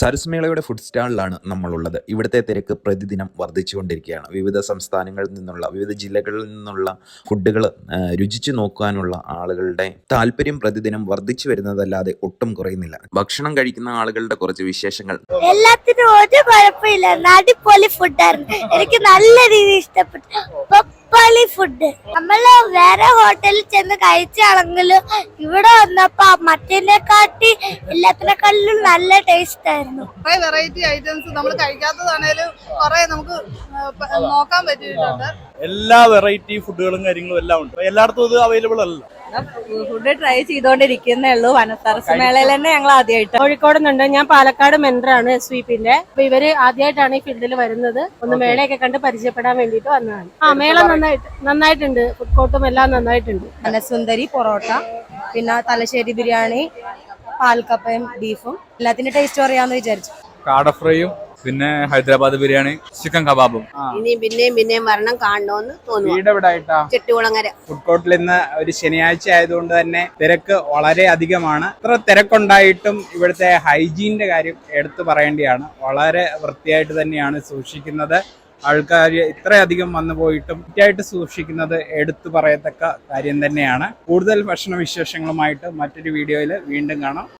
സരസ്മേളയുടെ food സ്റ്റാളിലാണ് നമ്മളുള്ളത്. ഇവിടുത്തെ തിരക്ക് പ്രതിദിനം വർദ്ധിച്ചുകൊണ്ടിരിക്കുകയാണ്. വിവിധ സംസ്ഥാനങ്ങളിൽ നിന്നുള്ള വിവിധ ജില്ലകളിൽ നിന്നുള്ള ഫുഡുകൾ രുചിച്ചു നോക്കാനുള്ള ആളുകളുടെ താല്പര്യം പ്രതിദിനം വർദ്ധിച്ചു വരുന്നതല്ലാതെ ഒട്ടും കുറയുന്നില്ല. ഭക്ഷണം കഴിക്കുന്ന ആളുകളുടെ കുറച്ച് വിശേഷങ്ങൾ. എല്ലാത്തിനും ഒരു കുഴപ്പമില്ല. അടിപൊളി ഫുഡായിരുന്നു എനിക്ക് നല്ല രീതിയിൽ ഇഷ്ടപ്പെട്ടു. പപ്പാളി ഫുഡ് നമ്മൾ വേറെ ഹോട്ടലിൽ ചെന്ന് കഴിച്ചാണെങ്കിലും ഇവിടെ വന്നപ്പോ മറ്റേനെക്കാട്ടി എല്ലാത്തിനെക്കാട്ടിലും നല്ല ടേസ്റ്റ് ആയിരുന്നു. കുറെ വെറൈറ്റി ഐറ്റംസ് നമ്മൾ കഴിക്കാത്തതാണേലും കുറെ നമുക്ക് നോക്കാൻ പറ്റിയിട്ടുണ്ട്. എല്ലാ വെറൈറ്റി ഫുഡുകളും കാര്യങ്ങളും എല്ലാം ഉണ്ട്. എല്ലായിടത്തും ഇത് അവൈലബിൾ അല്ല. ഫുഡ് ട്രൈ ചെയ്തോണ്ടിരിക്കുന്നേ ഉള്ളൂ. വനസരസ് മേളയിൽ തന്നെ ഞങ്ങൾ ആദ്യമായിട്ട് കോഴിക്കോട് നിന്നുണ്ട് ഞാൻ പാലക്കാട് മെൻഡറാണ് എസ് വി പിന്റെ. അപ്പൊ ഇവർ ആദ്യമായിട്ടാണ് ഈ ഫീൽഡിൽ വരുന്നത്. ഒന്ന് മേളയൊക്കെ കണ്ട് പരിചയപ്പെടാൻ വേണ്ടിട്ട് വന്നതാണ്. ആ മേള നന്നായിട്ട് നന്നായിട്ടുണ്ട്. ഫുഡ് കോർട്ടും എല്ലാം നന്നായിട്ടുണ്ട്. മനസുന്ദരി പൊറോട്ട പിന്നെ തലശ്ശേരി ബിരിയാണി പാൽക്കപ്പയും ബീഫും എല്ലാത്തിന്റെ ടേസ്റ്റ് അറിയാമെന്ന് വിചാരിച്ചു. കാട ഫ്രൈയും പിന്നെ ഹൈദരാബാദ് ബിരിയാണി ചിക്കൻ കബാബും. ഇനി പിന്നെയും പിന്നെയും വരണം കാണണമെന്ന് തോന്നുന്നു വീട് എവിടെ ആയിട്ടാ ചെട്ടുകുളങ്ങര. ഫുഡ് കോർട്ടിൽ ഇന്ന് ഒരു ശനിയാഴ്ച ആയതുകൊണ്ട് തന്നെ തിരക്ക് വളരെ അധികമാണ്. ഇത്ര തിരക്കുണ്ടായിട്ടും ഇവിടുത്തെ ഹൈജീനിന്റെ കാര്യം എടുത്തു പറയേണ്ടിയാണ്. വളരെ വൃത്തിയായിട്ട് തന്നെയാണ് സൂക്ഷിക്കുന്നത്. ആൾക്കാർ ഇത്രയധികം വന്നു പോയിട്ടും വൃത്തിയായിട്ട് സൂക്ഷിക്കുന്നത് എടുത്തു പറയത്തക്ക കാര്യം തന്നെയാണ്. കൂടുതൽ ഭക്ഷണ വിശേഷങ്ങളുമായിട്ട് മറ്റൊരു വീഡിയോയിൽ വീണ്ടും കാണാം.